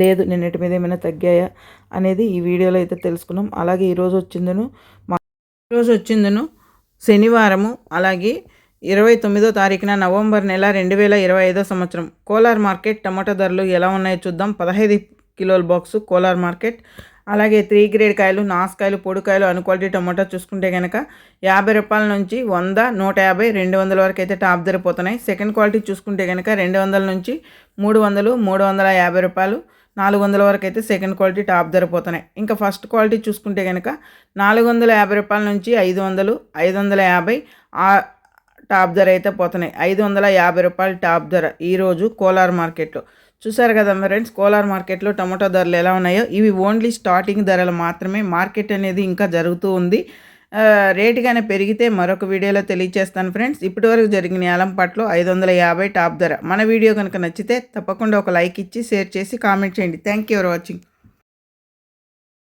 లేదు నిన్నటి మీద ఏమైనా తగ్గాయా అనేది ఈ వీడియోలో అయితే తెలుసుకున్నాం. అలాగే ఈరోజు వచ్చిందను మా ఈరోజు వచ్చిందను శనివారము అలాగే ఇరవై తొమ్మిదో తారీఖున నవంబర్ నెల రెండు వేల ఇరవై ఐదో సంవత్సరం. కోలార్ మార్కెట్ టమాటా ధరలు ఎలా ఉన్నాయో చూద్దాం. పదహైదు కిలోల బాక్సు కోలార్ మార్కెట్. అలాగే త్రీ గ్రేడ్ కాయలు నాసుకాయలు పొడికాయలు అను క్వాలిటీ టమాటా చూసుకుంటే కనుక యాభై రూపాయల నుంచి వంద నూట యాభై రెండు వందల వరకు అయితే టాప్ ధర పోతున్నాయి. సెకండ్ క్వాలిటీ చూసుకుంటే కనుక రెండు వందల నుంచి మూడు వందలు మూడు వందల యాభై రూపాయలు నాలుగు వందల వరకు అయితే సెకండ్ క్వాలిటీ టాప్ ధర పోతున్నాయి. ఇంకా ఫస్ట్ క్వాలిటీ చూసుకుంటే కనుక నాలుగు వందల యాభై రూపాయల నుంచి ఐదు వందలు ఐదు వందల యాభై టాప్ ధర అయితే పోతున్నాయి. ఐదు వందల యాభై రూపాయలు టాప్ ధర ఈరోజు కోలార్ మార్కెట్లో. చూసారు కదా ఫ్రెండ్స్ కోలార్ మార్కెట్లో టమాటో ధరలు ఎలా ఉన్నాయో? ఇవి ఓన్లీ స్టార్టింగ్ ధరలు మాత్రమే. మార్కెట్ అనేది ఇంకా జరుగుతూ ఉంది. రేటు కానీ పెరిగితే మరొక వీడియోలో తెలియజేస్తాను ఫ్రెండ్స్. ఇప్పటివరకు జరిగిన యాలంపాట్లో ఐదు వందల యాభై టాప్ ధర. మన వీడియో కనుక నచ్చితే తప్పకుండా ఒక లైక్ ఇచ్చి షేర్ చేసి కామెంట్ చేయండి. Thank you for watching.